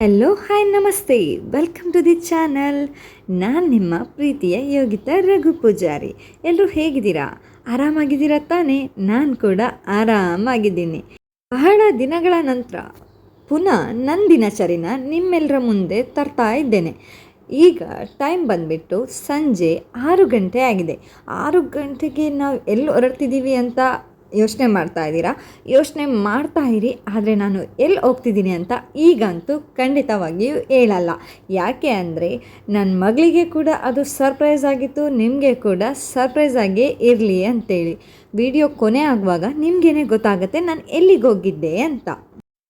Hello hi ನಮಸ್ತೆ welcome to the channel ನಾನು ನಿಮ್ಮ ಪ್ರೀತಿಯ ಯೋಗಿತಾ ರಘು ಪೂಜಾರಿ. ಎಲ್ಲರೂ ಹೇಗಿದ್ದೀರಾ? ಆರಾಮಾಗಿದ್ದೀರಾ ತಾನೇ? ನಾನು ಕೂಡ ಆರಾಮಾಗಿದ್ದೀನಿ. ಬಹಳ ದಿನಗಳ ನಂತರ ಪುನಃ ನನ್ನ ದಿನಚರಿನ ನಿಮ್ಮೆಲ್ಲರ ಮುಂದೆ ತರ್ತಾ ಇದ್ದೇನೆ. ಈಗ ಟೈಮ್ ಬಂದುಬಿಟ್ಟು ಸಂಜೆ ಆರು ಗಂಟೆ ಆಗಿದೆ. ಆರು ಗಂಟೆಗೆ ನಾವು ಎಲ್ಲಿ ಹೊರಡ್ತಿದ್ದೀವಿ ಅಂತ ಯೋಚನೆ ಮಾಡ್ತಾ ಇದ್ದೀರಾ? ಯೋಚನೆ ಮಾಡ್ತಾ ಇರಿ, ಆದರೆ ನಾನು ಎಲ್ಲಿ ಹೋಗ್ತಿದ್ದೀನಿ ಅಂತ ಈಗಂತೂ ಖಂಡಿತವಾಗಿಯೂ ಹೇಳಲ್ಲ. ಯಾಕೆ ಅಂದರೆ ನನ್ನ ಮಗಳಿಗೆ ಕೂಡ ಅದು ಸರ್ಪ್ರೈಸ್ ಆಗಿತ್ತು, ನಿಮಗೆ ಕೂಡ ಸರ್ಪ್ರೈಸ್ ಆಗಿಯೇ ಇರಲಿ ಅಂತೇಳಿ. ವಿಡಿಯೋ ಕೊನೆ ಆಗುವಾಗ ನಿಮಗೇನೆ ಗೊತ್ತಾಗುತ್ತೆ, ನಾನು ಎಲ್ಲಿಗೆ ಹೋಗಿದ್ದೆ ಅಂತ.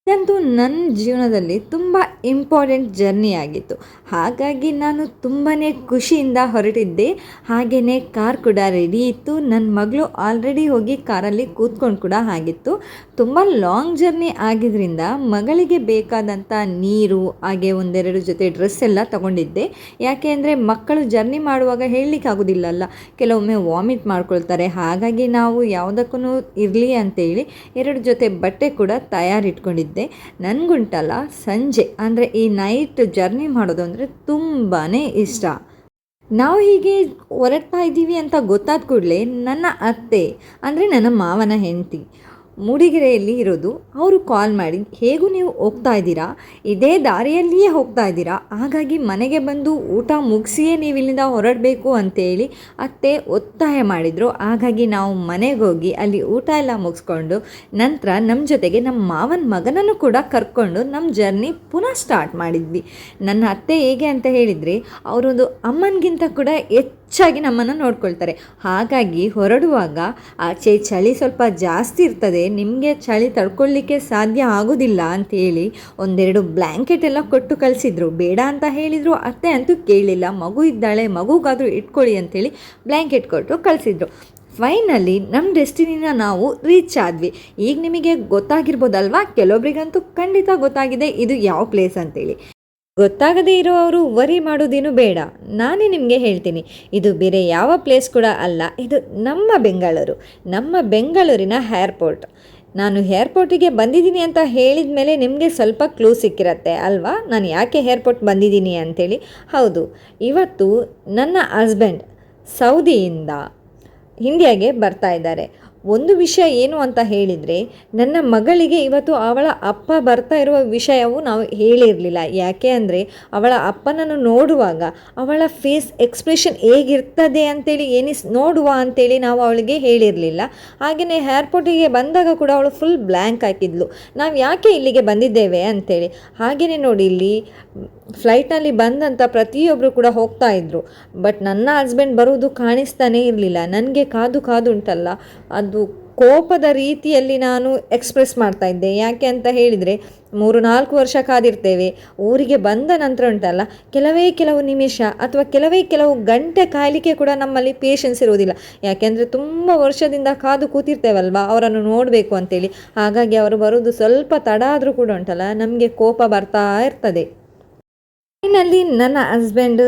ಇದಂತೂ ನನ್ನ ಜೀವನದಲ್ಲಿ ತುಂಬ ಇಂಪಾರ್ಟೆಂಟ್ ಜರ್ನಿ ಆಗಿತ್ತು. ಹಾಗಾಗಿ ನಾನು ತುಂಬಾ ಖುಷಿಯಿಂದ ಹೊರಟಿದ್ದೆ. ಹಾಗೆಯೇ ಕಾರ್ ಕೂಡ ರೆಡಿ ಇತ್ತು. ನನ್ನ ಮಗಳು ಆಲ್ರೆಡಿ ಹೋಗಿ ಕಾರಲ್ಲಿ ಕೂತ್ಕೊಂಡು ಕೂಡ ಆಗಿತ್ತು. ತುಂಬ ಲಾಂಗ್ ಜರ್ನಿ ಆಗಿದ್ದರಿಂದ ಮಗಳಿಗೆ ಬೇಕಾದಂಥ ನೀರು, ಹಾಗೆ ಒಂದೆರಡು ಜೊತೆ ಡ್ರೆಸ್ ಎಲ್ಲ ತಗೊಂಡಿದ್ದೆ. ಯಾಕೆ ಅಂದರೆ ಮಕ್ಕಳು ಜರ್ನಿ ಮಾಡುವಾಗ ಹೇಳಲಿಕ್ಕಾಗೋದಿಲ್ಲಲ್ಲ. ಕೆಲವೊಮ್ಮೆ ವಾಮಿಟ್ ಮಾಡ್ಕೊಳ್ತಾರೆ. ಹಾಗಾಗಿ ನಾವು ಯಾವುದಕ್ಕೂ ಇರಲಿ ಅಂತೇಳಿ ಎರಡು ಜೊತೆ ಬಟ್ಟೆ ಕೂಡ ತಯಾರಿಟ್ಕೊಂಡಿದ್ದೆ. ನನಗುಂಟಲ್ಲ, ಸಂಜೆ, ಅಂದರೆ ಈ ನೈಟ್ ಜರ್ನಿ ಮಾಡೋದು ಅಂದರೆ ತುಂಬಾ ಇಷ್ಟ. ನಾವು ಹೀಗೆ ಹೊರಡ್ತಾ ಇದ್ದೀವಿ ಅಂತ ಗೊತ್ತಾದ ಕೂಡಲೇ ನನ್ನ ಅತ್ತೆ, ಅಂದರೆ ನನ್ನ ಮಾವನ ಹೆಂಡತಿ ಮೂಡಿಗೆರೆಯಲ್ಲಿ ಇರೋದು. ಅವರು ಕಾಲ್ ಮಾಡಿ, ಹೇಗೂ ನೀವು ಹೋಗ್ತಾ ಇದ್ದೀರಾ? ಇದೇ ದಾರಿಯಲ್ಲಿಯೇ ಹೋಗ್ತಾ ಇದ್ದೀರಾ? ಹಾಗಾಗಿ ಮನೆಗೆ ಬಂದು ಊಟ ಮುಗಿಸಿಯೇ ನೀವು ಇಲ್ಲಿಂದ ಹೊರಡಬೇಕು ಅಂತೇಳಿ ಅತ್ತೆ ಒತ್ತಾಯ ಮಾಡಿದರು. ಹಾಗಾಗಿ ನಾವು ಮನೆಗೆ ಹೋಗಿ ಅಲ್ಲಿ ಊಟ ಎಲ್ಲ ಮುಗಿಸ್ಕೊಂಡು ನಂತರ ನಮ್ಮ ಜೊತೆಗೆ ನಮ್ಮ ಮಾವನ ಮಗನನ್ನು ಕೂಡ ಕರ್ಕೊಂಡು ನಮ್ಮ ಜರ್ನಿ ಪುನಃ ಸ್ಟಾರ್ಟ್ ಮಾಡಿದ್ವಿ. ನನ್ನ ಅತ್ತೆ ಹೇಗೆ ಅಂತ ಹೇಳಿದರೆ, ಅವರೊಂದು ಅಮ್ಮನಿಗಿಂತ ಕೂಡ ಹೆಚ್ಚಾಗಿ ನಮ್ಮನ್ನು ನೋಡ್ಕೊಳ್ತಾರೆ. ಹಾಗಾಗಿ ಹೊರಡುವಾಗ ಆಚೆ ಚಳಿ ಸ್ವಲ್ಪ ಜಾಸ್ತಿ ಇರ್ತದೆ, ನಿಮಗೆ ಚಳಿ ತಡ್ಕೊಳ್ಳಿಕ್ಕೆ ಸಾಧ್ಯ ಆಗೋದಿಲ್ಲ ಅಂತೇಳಿ ಒಂದೆರಡು ಬ್ಲ್ಯಾಂಕೆಟ್ ಎಲ್ಲ ಕೊಟ್ಟು ಕಳಿಸಿದ್ರು. ಬೇಡ ಅಂತ ಹೇಳಿದರು, ಅತ್ತೆ ಅಂತೂ ಕೇಳಿಲ್ಲ. ಮಗು ಇದ್ದಾಳೆ, ಮಗುಗಾದರೂ ಇಟ್ಕೊಳ್ಳಿ ಅಂತೇಳಿ ಬ್ಲ್ಯಾಂಕೆಟ್ ಕೊಟ್ಟು ಕಳಿಸಿದ್ರು. ಫೈನಲಿ ನಮ್ಮ ಡೆಸ್ಟಿನಿನ ನಾವು ರೀಚ್ ಆದ್ವಿ. ಈಗ ನಿಮಗೆ ಗೊತ್ತಾಗಿರ್ಬೋದಲ್ವಾ? ಕೆಲವೊಬ್ರಿಗಂತೂ ಖಂಡಿತ ಗೊತ್ತಾಗಿದೆ, ಇದು ಯಾವ ಪ್ಲೇಸ್ ಅಂತೇಳಿ. ಗೊತ್ತಾಗದೇ ಇರುವವರು ವರಿ ಮಾಡೋದೇನು ಬೇಡ. ನಾನೇ ನಿಮಗೆ ಹೇಳ್ತೀನಿ, ಇದು ಬೇರೆ ಯಾವ ಪ್ಲೇಸ್ ಕೂಡ ಅಲ್ಲ, ಇದು ನಮ್ಮ ಬೆಂಗಳೂರು, ನಮ್ಮ ಬೆಂಗಳೂರಿನ ಏರ್ಪೋರ್ಟ್ ನಾನು ಏರ್ಪೋರ್ಟಿಗೆ ಬಂದಿದ್ದೀನಿ ಅಂತ ಹೇಳಿದ ಮೇಲೆ ನಿಮಗೆ ಸ್ವಲ್ಪ ಕ್ಲೂ ಸಿಕ್ಕಿರತ್ತೆ ಅಲ್ವಾ? ನಾನು ಯಾಕೆ ಏರ್ಪೋರ್ಟ್ ಬಂದಿದ್ದೀನಿ ಅಂಥೇಳಿ ಹೌದು, ಇವತ್ತು ನನ್ನ ಹಸ್ಬೆಂಡ್ ಸೌದಿಯಿಂದ ಇಂಡಿಯಾಗೆ ಬರ್ತಾ ಇದ್ದಾರೆ. ಒಂದು ವಿಷಯ ಏನು ಅಂತ ಹೇಳಿದರೆ, ನನ್ನ ಮಗಳಿಗೆ ಇವತ್ತು ಅವಳ ಅಪ್ಪ ಬರ್ತಾ ಇರುವ ವಿಷಯವು ನಾವು ಹೇಳಿರಲಿಲ್ಲ. ಯಾಕೆ ಅಂದರೆ, ಅವಳ ಅಪ್ಪನನ್ನು ನೋಡುವಾಗ ಅವಳ ಫೇಸ್ ಎಕ್ಸ್ಪ್ರೆಷನ್ ಹೇಗಿರ್ತದೆ ಅಂತೇಳಿ ಏನಿಸ್ ನೋಡುವ ಅಂತೇಳಿ ನಾವು ಅವಳಿಗೆ ಹೇಳಿರಲಿಲ್ಲ. ಹಾಗೆಯೇ ಏರ್ಪೋರ್ಟಿಗೆ ಬಂದಾಗ ಕೂಡ ಅವಳು ಫುಲ್ ಬ್ಲ್ಯಾಂಕ್ ಹಾಕಿದ್ಲು. ನಾವು ಯಾಕೆ ಇಲ್ಲಿಗೆ ಬಂದಿದ್ದೇವೆ ಅಂತೇಳಿ. ಹಾಗೆಯೇ ನೋಡಿ ಇಲ್ಲಿ ಫ್ಲೈಟ್ನಲ್ಲಿ ಬಂದಂಥ ಪ್ರತಿಯೊಬ್ಬರು ಕೂಡ ಹೋಗ್ತಾ ಇದ್ದರು ಬಟ್ ನನ್ನ ಹಸ್ಬೆಂಡ್ ಬರುವುದು ಕಾಣಿಸ್ತಾನೇ ಇರಲಿಲ್ಲ. ನನಗೆ ಕಾದು ಕಾದು ಉಂಟಲ್ಲ ಅದು ಕೋಪದ ರೀತಿಯಲ್ಲಿ ನಾನು ಎಕ್ಸ್ಪ್ರೆಸ್ ಮಾಡ್ತಾ ಇದ್ದೆ. ಯಾಕೆ ಅಂತ ಹೇಳಿದರೆ, ಮೂರು ನಾಲ್ಕು ವರ್ಷ ಕಾದಿರ್ತೇವೆ, ಊರಿಗೆ ಬಂದ ನಂತರ ಉಂಟಲ್ಲ, ಕೆಲವೇ ಕೆಲವು ನಿಮಿಷ ಅಥವಾ ಕೆಲವೇ ಕೆಲವು ಗಂಟೆ ಕಾಯಲಿಕ್ಕೆ ಕೂಡ ನಮ್ಮಲ್ಲಿ ಪೇಷನ್ಸ್ ಇರುವುದಿಲ್ಲ. ಯಾಕೆಂದರೆ ತುಂಬ ವರ್ಷದಿಂದ ಕಾದು ಕೂತಿರ್ತೇವಲ್ವ, ಅವರನ್ನು ನೋಡಬೇಕು ಅಂತೇಳಿ. ಹಾಗಾಗಿ ಅವರು ಬರೋದು ಸ್ವಲ್ಪ ತಡ ಆದರೂ ಕೂಡ ಉಂಟಲ್ಲ, ನಮಗೆ ಕೋಪ ಬರ್ತಾ ಇರ್ತದೆ. ಫೈನಲ್ಲಿ ನನ್ನ ಹಸ್ಬೆಂಡ್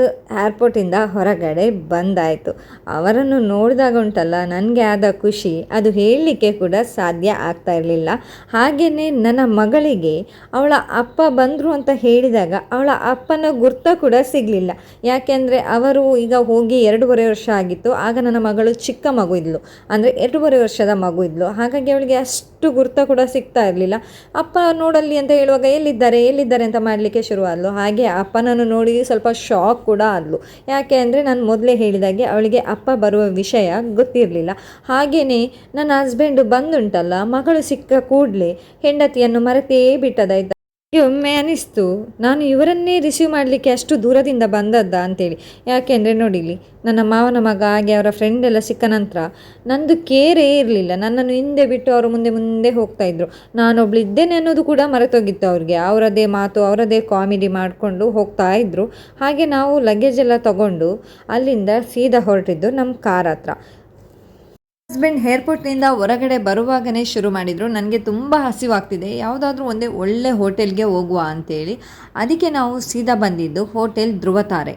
ಏರ್ಪೋರ್ಟಿಂದ ಹೊರಗಡೆ ಬಂದಾಯಿತು. ಅವರನ್ನು ನೋಡಿದಾಗ ಉಂಟಲ್ಲ ನನಗೆ ಆದ ಖುಷಿ. ಅದು ಹೇಳಲಿಕ್ಕೆ ಕೂಡ ಸಾಧ್ಯ ಆಗ್ತಾ ಇರಲಿಲ್ಲ. ಹಾಗೆಯೇ ನನ್ನ ಮಗಳಿಗೆ, ಅವಳ ಅಪ್ಪ ಬಂದರು ಅಂತ ಹೇಳಿದಾಗ ಅವಳ ಅಪ್ಪನ ಗುರ್ತ ಕೂಡ ಸಿಗಲಿಲ್ಲ. ಯಾಕೆಂದರೆ ಅವರು ಈಗ ಹೋಗಿ ಎರಡೂವರೆ ವರ್ಷ ಆಗಿತ್ತು. ಆಗ ನನ್ನ ಮಗಳು ಚಿಕ್ಕ ಮಗು ಇದ್ಲು. ಅಂದರೆ ಎರಡೂವರೆ ವರ್ಷದ ಮಗು ಇದ್ಲು. ಹಾಗಾಗಿ ಅವಳಿಗೆ ಅಷ್ಟು ಗುರ್ತ ಕೂಡ ಸಿಗ್ತಾ ಇರಲಿಲ್ಲ. ಅಪ್ಪ ನೋಡಲ್ಲಿ ಅಂತ ಹೇಳುವಾಗ ಎಲ್ಲಿದ್ದಾರೆ ಎಲ್ಲಿದ್ದಾರೆ ಅಂತ ಮಾಡಲಿಕ್ಕೆ ಶುರು ಆದಲು. ಹಾಗೆ ಅಪ್ಪನನ್ನು ನೋಡಿ ಸ್ವಲ್ಪ ಶಾಕ್ ಕೂಡ ಆದ್ಲು. ಯಾಕೆ ಅಂದರೆ ನಾನು ಮೊದಲೇ ಹೇಳಿದಾಗೆ ಅವಳಿಗೆ ಅಪ್ಪ ಬರುವ ವಿಷಯ ಗೊತ್ತಿರಲಿಲ್ಲ. ಹಾಗೆಯೇ ನನ್ನ ಹಸ್ಬೆಂಡು ಬಂದುಂಟಲ್ಲ, ಮಗಳು ಸಿಕ್ಕ ಕೂಡಲೇ ಹೆಂಡತಿಯನ್ನು ಮರೆತೇ ಬಿಟ್ಟದಾಯ್ತು ಒಮ್ಮೆ ಅನಿಸ್ತು, ನಾನು ಇವರನ್ನೇ ರಿಸೀವ್ ಮಾಡಲಿಕ್ಕೆ ಅಷ್ಟು ದೂರದಿಂದ ಬಂದದ್ದ? ಅಂತೇಳಿ. ಯಾಕೆಂದರೆ ನೋಡಿಲಿ ನನ್ನ ಮಾವನ ಮಗ ಹಾಗೆ ಅವರ ಫ್ರೆಂಡ್ ಎಲ್ಲ ಸಿಕ್ಕ ನಂತರ ನಂದು ಕೇರೇ ಇರಲಿಲ್ಲ. ನನ್ನನ್ನು ಹಿಂದೆ ಬಿಟ್ಟು ಅವರು ಮುಂದೆ ಮುಂದೆ ಹೋಗ್ತಾ ಇದ್ರು. ನಾನೊಬ್ಳು ಇದ್ದೇನೆ ಅನ್ನೋದು ಕೂಡ ಮರೆತೋಗಿತ್ತು ಅವ್ರಿಗೆ. ಅವರದೇ ಮಾತು, ಅವರದೇ ಕಾಮಿಡಿ ಮಾಡಿಕೊಂಡು ಹೋಗ್ತಾ ಇದ್ರು. ಹಾಗೆ ನಾವು ಲಗೇಜ್ ಎಲ್ಲ ತಗೊಂಡು ಅಲ್ಲಿಂದ ಸೀದಾ ಹೊರಟಿದ್ದು ನಮ್ಮ ಕಾರ್ ಹತ್ರ. ಹಸ್ಬೆಂಡ್ ಏರ್ಪೋರ್ಟ್ನಿಂದ ಹೊರಗಡೆ ಬರುವಾಗನೇ ಶುರು ಮಾಡಿದರು. ನನಗೆ ತುಂಬ ಹಸಿವಾಗ್ತಿದೆ. ಯಾವುದಾದ್ರೂ ಒಂದೇ ಒಳ್ಳೆ ಹೋಟೆಲ್ಗೆ ಹೋಗುವ ಅಂತೇಳಿ. ಅದಕ್ಕೆ ನಾವು ಸೀದಾ ಬಂದಿದ್ದು ಹೋಟೆಲ್ ಧ್ರುವತಾರೆ.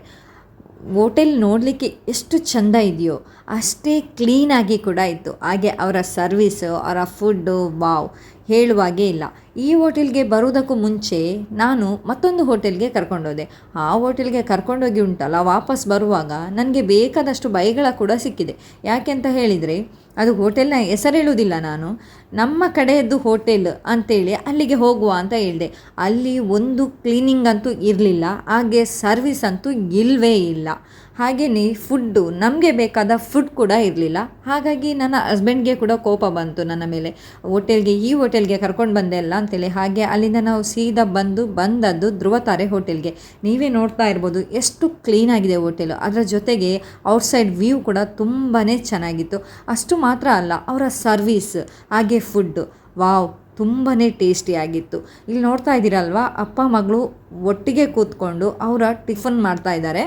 ಹೋಟೆಲ್ ನೋಡಲಿಕ್ಕೆ ಎಷ್ಟು ಚಂದ ಇದೆಯೋ ಅಷ್ಟೇ ಕ್ಲೀನಾಗಿ ಕೂಡ ಇತ್ತು. ಹಾಗೆ ಅವರ ಸರ್ವಿಸು ಅವರ ಫುಡ್ಡು ವಾವ್ ಹೇಳುವಾಗೇ ಇಲ್ಲ. ಈ ಹೋಟೆಲ್ಗೆ ಬರೋದಕ್ಕೂ ಮುಂಚೆ ನಾನು ಮತ್ತೊಂದು ಹೋಟೆಲ್ಗೆ ಕರ್ಕೊಂಡೋದೆ. ಆ ಹೋಟೆಲ್ಗೆ ಕರ್ಕೊಂಡೋಗಿ ಉಂಟಲ್ಲ, ವಾಪಸ್ ಬರುವಾಗ ನನಗೆ ಬೇಕಾದಷ್ಟು ಬೈಗಳ ಕೂಡ ಸಿಕ್ಕಿದೆ. ಯಾಕೆ ಅಂತ ಹೇಳಿದರೆ ಅದು ಹೋಟೆಲ್ನ ಹೆಸರು ಹೇಳುವುದಿಲ್ಲ ನಾನು. ನಮ್ಮ ಕಡೆಯದ್ದು ಹೋಟೆಲ್ ಅಂತೇಳಿ ಅಲ್ಲಿಗೆ ಹೋಗುವ ಅಂತ ಹೇಳಿದೆ. ಅಲ್ಲಿ ಒಂದು ಕ್ಲೀನಿಂಗ್ ಅಂತೂ ಇರಲಿಲ್ಲ, ಹಾಗೆ ಸರ್ವಿಸ್ ಅಂತೂ ಇಲ್ಲವೇ ಇಲ್ಲ. ಹಾಗೆಯೇ ಫುಡ್ಡು ನಮಗೆ ಬೇಕಾದ ಫುಡ್ ಕೂಡ ಇರಲಿಲ್ಲ. ಹಾಗಾಗಿ ನನ್ನ ಹಸ್ಬೆಂಡ್ಗೆ ಕೂಡ ಕೋಪ ಬಂತು ನನ್ನ ಮೇಲೆ. ಹೋಟೆಲ್ಗೆ, ಈ ಹೋಟೆಲ್ಗೆ ಕರ್ಕೊಂಡು ಬಂದೆ ಅಲ್ಲ ಅಂತೇಳಿ. ಹಾಗೆ ಅಲ್ಲಿಂದ ನಾವು ಸೀದಾ ಬಂದು, ಬಂದದ್ದು ಧ್ರುವತಾರೆ ಹೋಟೆಲ್ಗೆ. ನೀವೇ ನೋಡ್ತಾ ಇರ್ಬೋದು, ಎಷ್ಟು ಕ್ಲೀನಾಗಿದೆ ಹೋಟೆಲು. ಅದರ ಜೊತೆಗೆ ಔಟ್ಸೈಡ್ ವ್ಯೂ ಕೂಡ ತುಂಬಾ ಚೆನ್ನಾಗಿತ್ತು. ಅಷ್ಟು ಮಾತ್ರ ಅಲ್ಲ, ಅವರ ಸರ್ವೀಸ್, ಹಾಗೆ ಫುಡ್ಡು ವಾವ್ ತುಂಬಾ ಟೇಸ್ಟಿಯಾಗಿತ್ತು ಇಲ್ಲಿ ನೋಡ್ತಾ ಇದ್ದೀರಲ್ವಾ, ಅಪ್ಪ ಮಗಳು ಒಟ್ಟಿಗೆ ಕೂತ್ಕೊಂಡು ಅವರ ಟಿಫನ್ ಮಾಡ್ತಾ ಇದ್ದಾರೆ.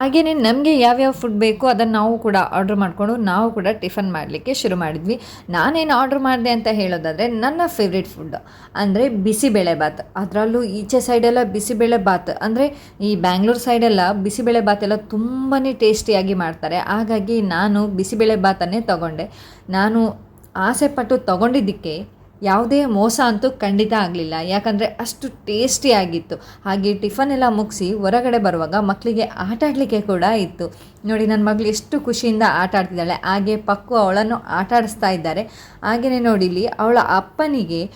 ಹಾಗೆಯೇ ನಮಗೆ ಯಾವ್ಯಾವ ಫುಡ್ ಬೇಕು ಅದನ್ನು ನಾವು ಕೂಡ ಆರ್ಡ್ರ್ ಮಾಡಿಕೊಂಡು ನಾವು ಕೂಡ ಟಿಫನ್ ಮಾಡಲಿಕ್ಕೆ ಶುರು ಮಾಡಿದ್ವಿ. ನಾನೇನು ಆರ್ಡ್ರ್ ಮಾಡಿದೆ ಅಂತ ಹೇಳೋದಾದರೆ ನನ್ನ ಫೇವ್ರೆಟ್ ಫುಡ್ ಅಂದರೆ ಬಿಸಿಬೇಳೆ ಬಾತ್. ಅದರಲ್ಲೂ ಈಚೆ ಸೈಡೆಲ್ಲ ಬಿಸಿಬೇಳೆ ಬಾತ್. ಅಂದರೆ ಈ ಬ್ಯಾಂಗ್ಳೂರ್ ಸೈಡೆಲ್ಲ ಬಿಸಿಬೇಳೆ ಬಾತ್ ಎಲ್ಲ ತುಂಬಾ ಟೇಸ್ಟಿಯಾಗಿ ಮಾಡ್ತಾರೆ. ಹಾಗಾಗಿ ನಾನು ಬಿಸಿಬೇಳೆ ಬಾತನ್ನೇ ತಗೊಂಡೆ. ನಾನು ಆಸೆಪಟ್ಟು ತಗೊಂಡಿದ್ದಕ್ಕೆ ಯಾವುದೇ ಮೋಸ ಅಂತೂ ಖಂಡಿತ ಆಗಲಿಲ್ಲ. ಯಾಕಂದರೆ ಅಷ್ಟು ಟೇಸ್ಟಿಯಾಗಿತ್ತು ಹಾಗೆ ಟಿಫನ್ ಎಲ್ಲ ಮುಗಿಸಿ ಹೊರಗಡೆ ಬರುವಾಗ ಮಕ್ಕಳಿಗೆ ಆಟ ಆಡಲಿಕ್ಕೆ ಕೂಡ ಇತ್ತು. ನೋಡಿ ನನ್ನ ಮಗಳು ಎಷ್ಟು ಖುಷಿಯಿಂದ ಆಟ ಆಡ್ತಿದ್ದಾಳೆ. ಹಾಗೆ ಪಕ್ಕು ಅವಳನ್ನು ಆಟ ಆಡಿಸ್ತಾ ಇದ್ದಾರೆ. ಹಾಗೆಯೇ ನೋಡಿಲಿ ಅವಳ ಅಪ್ಪನಿಗೆ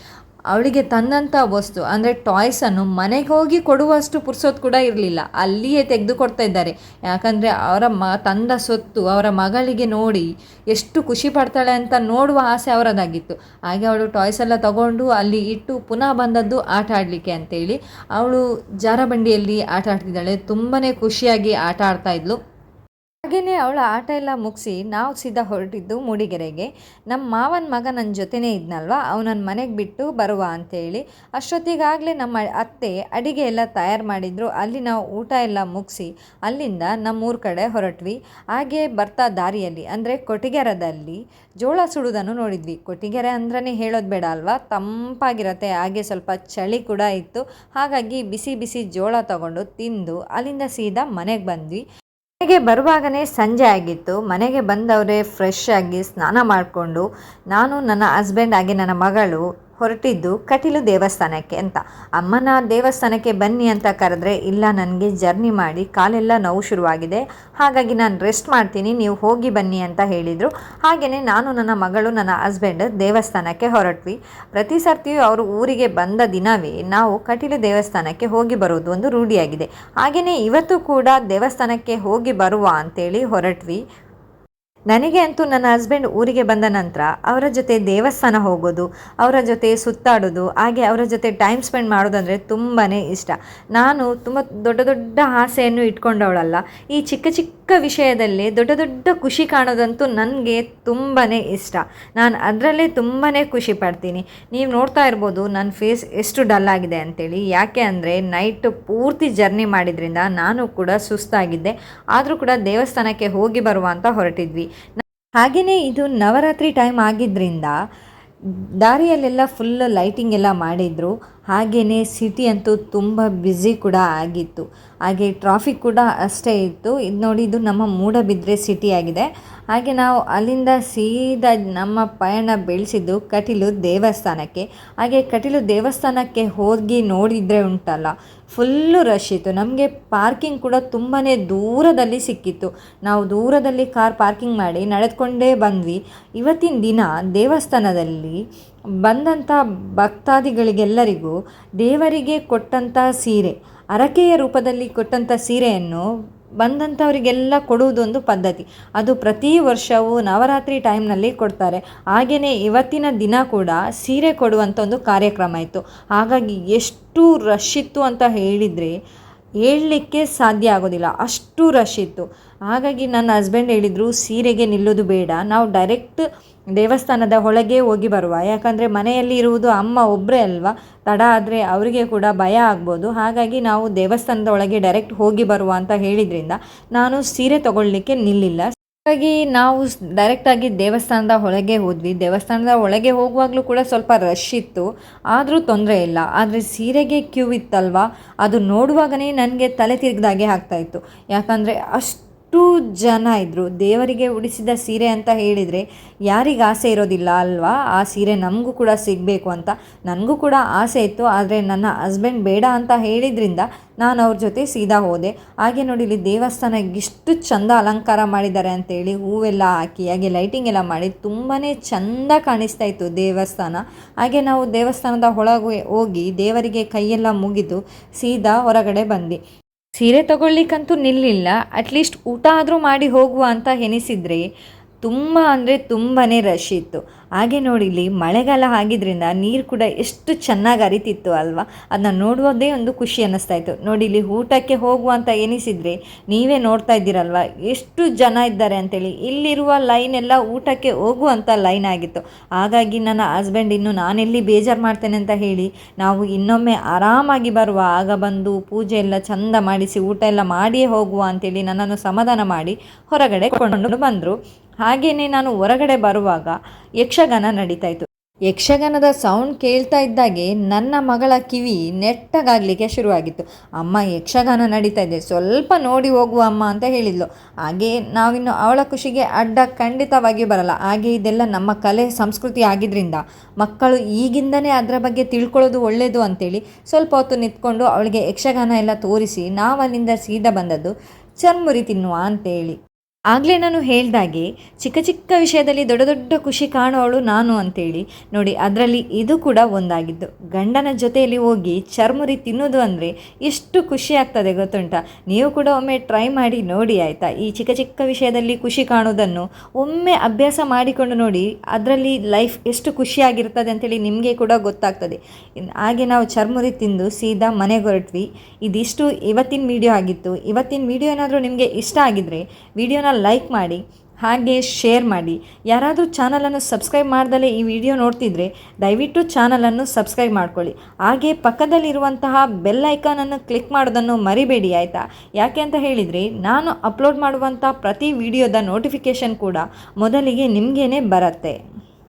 ಅವಳಿಗೆ ತಂದಂಥ ವಸ್ತು, ಅಂದರೆ ಟಾಯ್ಸನ್ನು ಮನೆಗೆ ಹೋಗಿ ಕೊಡುವಷ್ಟು ಪುರ್ಸೋದು ಕೂಡ ಇರಲಿಲ್ಲ. ಅಲ್ಲಿಯೇ ತೆಗೆದು ಕೊಡ್ತಾ ಇದ್ದಾರೆ. ಯಾಕಂದರೆ ಅವರ ಮ, ತಂದ ಸೊತ್ತು ಅವರ ಮಗಳಿಗೆ ನೋಡಿ ಎಷ್ಟು ಖುಷಿ ಪಡ್ತಾಳೆ ಅಂತ ನೋಡುವ ಆಸೆ ಅವರದಾಗಿತ್ತು. ಹಾಗೆ ಅವಳು ಟಾಯ್ಸ್ ಎಲ್ಲ ತಗೊಂಡು ಅಲ್ಲಿ ಇಟ್ಟು ಪುನಃ ಬಂದದ್ದು ಆಟ ಆಡಲಿಕ್ಕೆ ಅಂತೇಳಿ ಅವಳು ಜಾರಬಂಡಿಯಲ್ಲಿ ಆಟ ಆಡ್ತಿದ್ದಾಳೆ. ತುಂಬಾ ಖುಷಿಯಾಗಿ ಆಟ ಆಡ್ತಾ ಹಾಗೆಯೇ ಅವಳ ಆಟ ಎಲ್ಲ ಮುಗಿಸಿ ನಾವು ಸೀದಾ ಹೊರಟಿದ್ದು ಮೂಡಿಗೆರೆಗೆ. ನಮ್ಮ ಮಾವನ ಮಗ ನನ್ನ ಜೊತೆನೇ ಇದ್ನಲ್ವ? ಅವನನ್ನು ಮನೆಗೆ ಬಿಟ್ಟು ಬರುವ ಅಂತೇಳಿ. ಅಷ್ಟೊತ್ತಿಗಾಗಲೇ ನಮ್ಮ ಅತ್ತೆ ಅಡಿಗೆ ಎಲ್ಲ ತಯಾರು ಮಾಡಿದ್ರು. ಅಲ್ಲಿ ನಾವು ಊಟ ಎಲ್ಲ ಮುಗಿಸಿ ಅಲ್ಲಿಂದ ನಮ್ಮೂರ ಕಡೆ ಹೊರಟ್ವಿ. ಹಾಗೆ ಬರ್ತಾ ದಾರಿಯಲ್ಲಿ, ಅಂದರೆ ಕೊಟ್ಟಿಗೆರದಲ್ಲಿ ಜೋಳ ಸುಡುವುದನ್ನು ನೋಡಿದ್ವಿ. ಕೊಟ್ಟಿಗೆರೆ ಅಂದ್ರೇ ಹೇಳೋದು ಬೇಡ ಅಲ್ವಾ? ತಂಪಾಗಿರತ್ತೆ, ಹಾಗೆ ಸ್ವಲ್ಪ ಚಳಿ ಕೂಡ ಇತ್ತು. ಹಾಗಾಗಿ ಬಿಸಿ ಬಿಸಿ ಜೋಳ ತಗೊಂಡು ತಿಂದು ಅಲ್ಲಿಂದ ಸೀದಾ ಮನೆಗೆ ಬಂದ್ವಿ. ಮನೆಗೆ ಬರುವಾಗಲೇ ಸಂಜೆ ಆಗಿತ್ತು. ಮನೆಗೆ ಬಂದವರೇ ಫ್ರೆಶ್ ಆಗಿ ಸ್ನಾನ ಮಾಡಿಕೊಂಡು ನಾನು ನನ್ನ ಹಸ್ಬೆಂಡ್ ಆಗಿ ನನ್ನ ಮಗಳು ಹೊರಟಿದ್ದು ಕಟೀಲು ದೇವಸ್ಥಾನಕ್ಕೆ ಅಂತ. ಅಮ್ಮನ ದೇವಸ್ಥಾನಕ್ಕೆ ಬನ್ನಿ ಅಂತ ಕರೆದ್ರೆ, ಇಲ್ಲ, ನನಗೆ ಜರ್ನಿ ಮಾಡಿ ಕಾಲೆಲ್ಲ ನೋವು ಶುರುವಾಗಿದೆ. ಹಾಗಾಗಿ ನಾನು ರೆಸ್ಟ್ ಮಾಡ್ತೀನಿ, ನೀವು ಹೋಗಿ ಬನ್ನಿ ಅಂತ ಹೇಳಿದರು. ಹಾಗೆಯೇ ನಾನು ನನ್ನ ಮಗಳು, ನನ್ನ ಹಸ್ಬೆಂಡ್ ದೇವಸ್ಥಾನಕ್ಕೆ ಹೊರಟ್ವಿ. ಪ್ರತಿ ಸರ್ತಿಯೂ ಅವರು ಊರಿಗೆ ಬಂದ ದಿನವೇ ನಾವು ಕಟೀಲು ದೇವಸ್ಥಾನಕ್ಕೆ ಹೋಗಿ ಬರುವುದು ಒಂದು ರೂಢಿಯಾಗಿದೆ. ಹಾಗೆಯೇ ಇವತ್ತು ಕೂಡ ದೇವಸ್ಥಾನಕ್ಕೆ ಹೋಗಿ ಬರುವ ಅಂತೇಳಿ ಹೊರಟ್ವಿ. ನನಗೆ ಅಂತೂ ನನ್ನ ಹಸ್ಬೆಂಡ್ ಊರಿಗೆ ಬಂದ ನಂತರ ಅವರ ಜೊತೆ ದೇವಸ್ಥಾನ ಹೋಗೋದು, ಅವರ ಜೊತೆ ಸುತ್ತಾಡೋದು, ಹಾಗೆ ಅವರ ಜೊತೆ ಟೈಮ್ ಸ್ಪೆಂಡ್ ಮಾಡೋದಂದರೆ ತುಂಬಾ ಇಷ್ಟ. ನಾನು ತುಂಬ ದೊಡ್ಡ ದೊಡ್ಡ ಆಸೆಯನ್ನು ಇಟ್ಕೊಂಡವಳಲ್ಲ. ಈ ಚಿಕ್ಕ ಚಿಕ್ಕ ವಿಷಯದಲ್ಲಿ ದೊಡ್ಡ ದೊಡ್ಡ ಖುಷಿ ಕಾಣೋದಂತೂ ನನಗೆ ತುಂಬಾ ಇಷ್ಟ. ನಾನು ಅದರಲ್ಲೇ ತುಂಬಾ ಖುಷಿ ಪಡ್ತೀನಿ. ನೀವು ನೋಡ್ತಾ ಇರ್ಬೋದು ನನ್ನ ಫೇಸ್ ಎಷ್ಟು ಡಲ್ ಆಗಿದೆ ಅಂತೇಳಿ. ಯಾಕೆ ಅಂದರೆ ನೈಟ್ ಪೂರ್ತಿ ಜರ್ನಿ ಮಾಡಿದ್ರಿಂದ ನಾನು ಕೂಡ ಸುಸ್ತಾಗಿದ್ದೆ. ಆದರೂ ಕೂಡ ದೇವಸ್ಥಾನಕ್ಕೆ ಹೋಗಿ ಬರುವ ಅಂತ ಹೊರಟಿದ್ವಿ. ಹಾಗೆಯೇ ಇದು ನವರಾತ್ರಿ ಟೈಮ್ ಆಗಿದ್ದರಿಂದ ದಾರಿಯಲ್ಲೆಲ್ಲ ಫುಲ್ ಲೈಟಿಂಗ್ ಎಲ್ಲ ಮಾಡಿದರು. ಹಾಗೆಯೇ ಸಿಟಿ ಅಂತೂ ತುಂಬ ಬ್ಯುಸಿ ಕೂಡ ಆಗಿತ್ತು. ಹಾಗೆ ಟ್ರಾಫಿಕ್ ಕೂಡ ಅಷ್ಟೇ ಇತ್ತು. ಇದು ನೋಡಿ ಇದು ನಮ್ಮ ಮೂಡಬಿದ್ರೆ ಸಿಟಿ ಆಗಿದೆ. ಹಾಗೆ ನಾವು ಅಲ್ಲಿಂದ ಸೀದಾ ನಮ್ಮ ಪಯಣ ಬೆಳೆಸಿದ್ದು ಕಟೀಲು ದೇವಸ್ಥಾನಕ್ಕೆ. ಹಾಗೆ ಕಟೀಲು ದೇವಸ್ಥಾನಕ್ಕೆ ಹೋಗಿ ನೋಡಿದರೆ ಉಂಟಲ್ಲ ಫುಲ್ಲು ರಶ್ ಇತ್ತು. ನಮಗೆ ಪಾರ್ಕಿಂಗ್ ಕೂಡ ತುಂಬಾ ದೂರದಲ್ಲಿ ಸಿಕ್ಕಿತ್ತು. ನಾವು ದೂರದಲ್ಲಿ ಕಾರ್ ಪಾರ್ಕಿಂಗ್ ಮಾಡಿ ನಡೆದುಕೊಂಡೇ ಬಂದ್ವಿ. ಇವತ್ತಿನ ದಿನ ದೇವಸ್ಥಾನದಲ್ಲಿ ಬಂದಂಥ ಭಕ್ತಾದಿಗಳಿಗೆಲ್ಲರಿಗೂ ದೇವರಿಗೆ ಕೊಟ್ಟಂಥ ಸೀರೆ, ಅರಕೆಯ ರೂಪದಲ್ಲಿ ಕೊಟ್ಟಂಥ ಸೀರೆಯನ್ನು ಬಂದಂಥವರಿಗೆಲ್ಲ ಕೊಡುವುದೊಂದು ಪದ್ಧತಿ. ಅದು ಪ್ರತಿ ವರ್ಷವೂ ನವರಾತ್ರಿ ಟೈಮ್ನಲ್ಲಿ ಕೊಡ್ತಾರೆ. ಹಾಗೆಯೇ ಇವತ್ತಿನ ದಿನ ಕೂಡ ಸೀರೆ ಕೊಡುವಂಥ ಒಂದು ಕಾರ್ಯಕ್ರಮ ಇತ್ತು. ಹಾಗಾಗಿ ಎಷ್ಟು ರಶ್ ಇತ್ತು ಅಂತ ಹೇಳಿದರೆ ಹೇಳಲಿಕ್ಕೆ ಸಾಧ್ಯ ಆಗೋದಿಲ್ಲ. ಅಷ್ಟು ರಶ್ ಇತ್ತು. ಹಾಗಾಗಿ ನನ್ನ ಹಸ್ಬೆಂಡ್ ಹೇಳಿದರು, ಸೀರೆಗೆ ನಿಲ್ಲೋದು ಬೇಡ. ನಾವು ಡೈರೆಕ್ಟ್ ದೇವಸ್ಥಾನದ ಒಳಗೆ ಹೋಗಿ ಬರುವ. ಯಾಕಂದರೆ ಮನೆಯಲ್ಲಿ ಇರುವುದು ಅಮ್ಮ ಒಬ್ಬರೇ ಅಲ್ವಾ? ತಡ ಆದರೆ ಅವರಿಗೆ ಕೂಡ ಭಯ ಆಗ್ಬೋದು. ಹಾಗಾಗಿ ನಾವು ದೇವಸ್ಥಾನದ ಒಳಗೆ ಡೈರೆಕ್ಟ್ ಹೋಗಿ ಬರುವ ಅಂತ ಹೇಳಿದ್ರಿಂದ ನಾನು ಸೀರೆ ತಗೊಳ್ಳಿಕ್ಕೆ ನಿಲ್ಲಿಲ್ಲ. ಹಾಗಾಗಿ ನಾವು ಡೈರೆಕ್ಟಾಗಿ ದೇವಸ್ಥಾನದ ಒಳಗೆ ಹೋದ್ವಿ. ದೇವಸ್ಥಾನದ ಒಳಗೆ ಹೋಗುವಾಗಲೂ ಕೂಡ ಸ್ವಲ್ಪ ರಶ್ ಇತ್ತು. ಆದರೂ ತೊಂದರೆ ಇಲ್ಲ. ಆದರೆ ಸೀರೆಗೆ ಕ್ಯೂ ಇತ್ತಲ್ವ? ಅದು ನೋಡುವಾಗಲೇ ನನಗೆ ತಲೆ ತಿರುಗ್ದಾಗೆ ಆಗ್ತಾಯಿತ್ತು ಯಾಕಂದರೆ ಅಷ್ಟು ಜನ ಇದ್ದರು ದೇವರಿಗೆ ಉಡಿಸಿದ ಸೀರೆ ಅಂತ ಹೇಳಿದರೆ ಯಾರಿಗೆ ಆಸೆ ಇರೋದಿಲ್ಲ ಅಲ್ವಾ? ಆ ಸೀರೆ ನಮಗೂ ಕೂಡ ಸಿಗಬೇಕು ಅಂತ. ನನಗೂ ಕೂಡ ಆಸೆ ಇತ್ತು, ಆದರೆ ನನ್ನ ಹಸ್ಬೆಂಡ್ ಬೇಡ ಅಂತ ಹೇಳಿದ್ರಿಂದ ನಾನು ಅವ್ರ ಜೊತೆ ಸೀದಾ ಹೋದೆ. ಹಾಗೆ ನೋಡಿ ಇಲ್ಲಿ ದೇವಸ್ಥಾನ ಇಷ್ಟು ಚಂದ ಅಲಂಕಾರ ಮಾಡಿದ್ದಾರೆ ಅಂತೇಳಿ ಹೂವೆಲ್ಲ ಹಾಕಿ, ಹಾಗೆ ಲೈಟಿಂಗ್ ಎಲ್ಲ ಮಾಡಿ ತುಂಬಾ ಚಂದ ಕಾಣಿಸ್ತಾ ಇತ್ತು ದೇವಸ್ಥಾನ. ಹಾಗೆ ನಾವು ದೇವಸ್ಥಾನದ ಒಳಗೆ ಹೋಗಿ ದೇವರಿಗೆ ಕೈಯೆಲ್ಲ ಮುಗಿದು ಸೀದಾ ಹೊರಗಡೆ ಬಂದ್ವಿ. ಸೀರೆ ತಗೊಳ್ಳಿಕ್ಕಂತೂ ನಿಲ್ಲಿಲ್ಲ. ಅಟ್ಲೀಸ್ಟ್ ಊಟ ಆದರೂ ಮಾಡಿ ಹೋಗುವ ಅಂತ ಎನಿಸಿದರೆ ತುಂಬ ಅಂದರೆ ತುಂಬಾ ರಶ್ ಇತ್ತು. ಹಾಗೆ ನೋಡಿ ಇಲ್ಲಿ ಮಳೆಗಾಲ ಆಗಿದ್ರಿಂದ ನೀರು ಕೂಡ ಎಷ್ಟು ಚೆನ್ನಾಗಿ ಅರಿತಿತ್ತು ಅಲ್ವಾ? ಅದನ್ನ ನೋಡುವುದೇ ಒಂದು ಖುಷಿ ಅನ್ನಿಸ್ತಾ ಇತ್ತು. ನೋಡಿ ಇಲ್ಲಿ ಊಟಕ್ಕೆ ಹೋಗುವ ಅಂತ ಎನಿಸಿದರೆ ನೀವೇ ನೋಡ್ತಾ ಇದ್ದೀರಲ್ವ? ಎಷ್ಟು ಜನ ಇದ್ದಾರೆ ಅಂತೇಳಿ. ಇಲ್ಲಿರುವ ಲೈನ್ ಎಲ್ಲ ಊಟಕ್ಕೆ ಹೋಗುವಂಥ ಲೈನ್ ಆಗಿತ್ತು. ಹಾಗಾಗಿ ನನ್ನ ಹಸ್ಬೆಂಡ್ ಇನ್ನು ನಾನೆಲ್ಲಿ ಬೇಜಾರು ಮಾಡ್ತೇನೆ ಅಂತ ಹೇಳಿ ನಾವು ಇನ್ನೊಮ್ಮೆ ಆರಾಮಾಗಿ ಬರುವ, ಆಗ ಬಂದು ಪೂಜೆ ಎಲ್ಲ ಚಂದ ಮಾಡಿಸಿ ಊಟ ಎಲ್ಲ ಮಾಡಿಯೇ ಹೋಗುವ ಅಂತೇಳಿ ನನ್ನನ್ನು ಸಮಾಧಾನ ಮಾಡಿ ಹೊರಗಡೆ ಕೊಂಡು ಬಂದರು. ಹಾಗೆಯೇ ನಾನು ಹೊರಗಡೆ ಬರುವಾಗ ಯಕ್ಷಗಾನ ನಡೀತಾ ಇತ್ತು ಯಕ್ಷಗಾನದ ಸೌಂಡ್ ಕೇಳ್ತಾ ಇದ್ದಾಗೆ ನನ್ನ ಮಗಳ ಕಿವಿ ನೆಟ್ಟಗಾಗಲಿಕ್ಕೆ ಶುರುವಾಗಿತ್ತು. ಅಮ್ಮ, ಯಕ್ಷಗಾನ ನಡೀತಾ ಇದೆ ಸ್ವಲ್ಪ ನೋಡಿ ಹೋಗುವ ಅಮ್ಮ ಅಂತ ಹೇಳಿದ್ಲು. ಹಾಗೆ ನಾವಿನ್ನು ಅವಳ ಖುಷಿಗೆ ಅಡ್ಡ ಖಂಡಿತವಾಗಿಯೂ ಬರಲ್ಲ. ಹಾಗೆ ಇದೆಲ್ಲ ನಮ್ಮ ಕಲೆ, ಸಂಸ್ಕೃತಿ ಆಗಿದ್ದರಿಂದ ಮಕ್ಕಳು ಈಗಿಂದನೇ ಅದರ ಬಗ್ಗೆ ತಿಳ್ಕೊಳ್ಳೋದು ಒಳ್ಳೆಯದು ಅಂತೇಳಿ ಸ್ವಲ್ಪ ಹೊತ್ತು ನಿಂತ್ಕೊಂಡು ಅವಳಿಗೆ ಯಕ್ಷಗಾನ ಎಲ್ಲ ತೋರಿಸಿ ನಾವು ಅಲ್ಲಿಂದ ಸೀದಾ ಬಂದದ್ದು ಚರ್ಮುರಿ ತಿನ್ನುವ ಅಂತೇಳಿ. ಆಗಲೇ ನಾನು ಹೇಳ್ದಾಗೆ ಚಿಕ್ಕ ಚಿಕ್ಕ ವಿಷಯದಲ್ಲಿ ದೊಡ್ಡ ದೊಡ್ಡ ಖುಷಿ ಕಾಣೋಳು ನಾನು ಅಂತೇಳಿ. ನೋಡಿ, ಅದರಲ್ಲಿ ಇದು ಕೂಡ ಒಂದಾಗಿದ್ದು. ಗಂಡನ ಜೊತೆಯಲ್ಲಿ ಹೋಗಿ ಚರ್ಮುರಿ ತಿನ್ನೋದು ಅಂದರೆ ಎಷ್ಟು ಖುಷಿ ಆಗ್ತದೆ ಗೊತ್ತುಂಟ? ನೀವು ಕೂಡ ಒಮ್ಮೆ ಟ್ರೈ ಮಾಡಿ ನೋಡಿ ಆಯಿತಾ? ಈ ಚಿಕ್ಕ ಚಿಕ್ಕ ವಿಷಯದಲ್ಲಿ ಖುಷಿ ಕಾಣೋದನ್ನು ಒಮ್ಮೆ ಅಭ್ಯಾಸ ಮಾಡಿಕೊಂಡು ನೋಡಿ ಅದರಲ್ಲಿ ಲೈಫ್ ಎಷ್ಟು ಖುಷಿಯಾಗಿರ್ತದೆ ಅಂತೇಳಿ ನಿಮಗೆ ಕೂಡ ಗೊತ್ತಾಗ್ತದೆ. ಹಾಗೆ ನಾವು ಚರ್ಮುರಿ ತಿಂದು ಸೀದಾ ಮನೆಗೆ ಹೊರಟ್ವಿ. ಇದಿಷ್ಟು ಇವತ್ತಿನ ವಿಡಿಯೋ ಆಗಿತ್ತು. ಇವತ್ತಿನ ವಿಡಿಯೋ ಏನಾದರೂ ನಿಮಗೆ ಇಷ್ಟ ಆಗಿದ್ದರೆ ಲೈಕ್ ಮಾಡಿ, ಹಾಗೆ ಶೇರ್ ಮಾಡಿ. ಯಾರಾದರೂ ಚಾನಲನ್ನು ಸಬ್ಸ್ಕ್ರೈಬ್ ಮಾಡ್ದಲೇ ಈ ವಿಡಿಯೋ ನೋಡ್ತಿದ್ರೆ ದಯವಿಟ್ಟು ಚಾನಲನ್ನು ಸಬ್ಸ್ಕ್ರೈಬ್ ಮಾಡ್ಕೊಳ್ಳಿ. ಹಾಗೆ ಪಕ್ಕದಲ್ಲಿರುವಂತಹ ಬೆಲ್ ಐಕಾನನ್ನು ಕ್ಲಿಕ್ ಮಾಡೋದನ್ನು ಮರಿಬೇಡಿ ಆಯಿತಾ? ಯಾಕೆ ಅಂತ ಹೇಳಿದರೆ ನಾನು ಅಪ್ಲೋಡ್ ಮಾಡುವಂಥ ಪ್ರತಿ ವಿಡಿಯೋದ ನೋಟಿಫಿಕೇಷನ್ ಕೂಡ ಮೊದಲಿಗೆ ನಿಮಗೇನೆ ಬರುತ್ತೆ.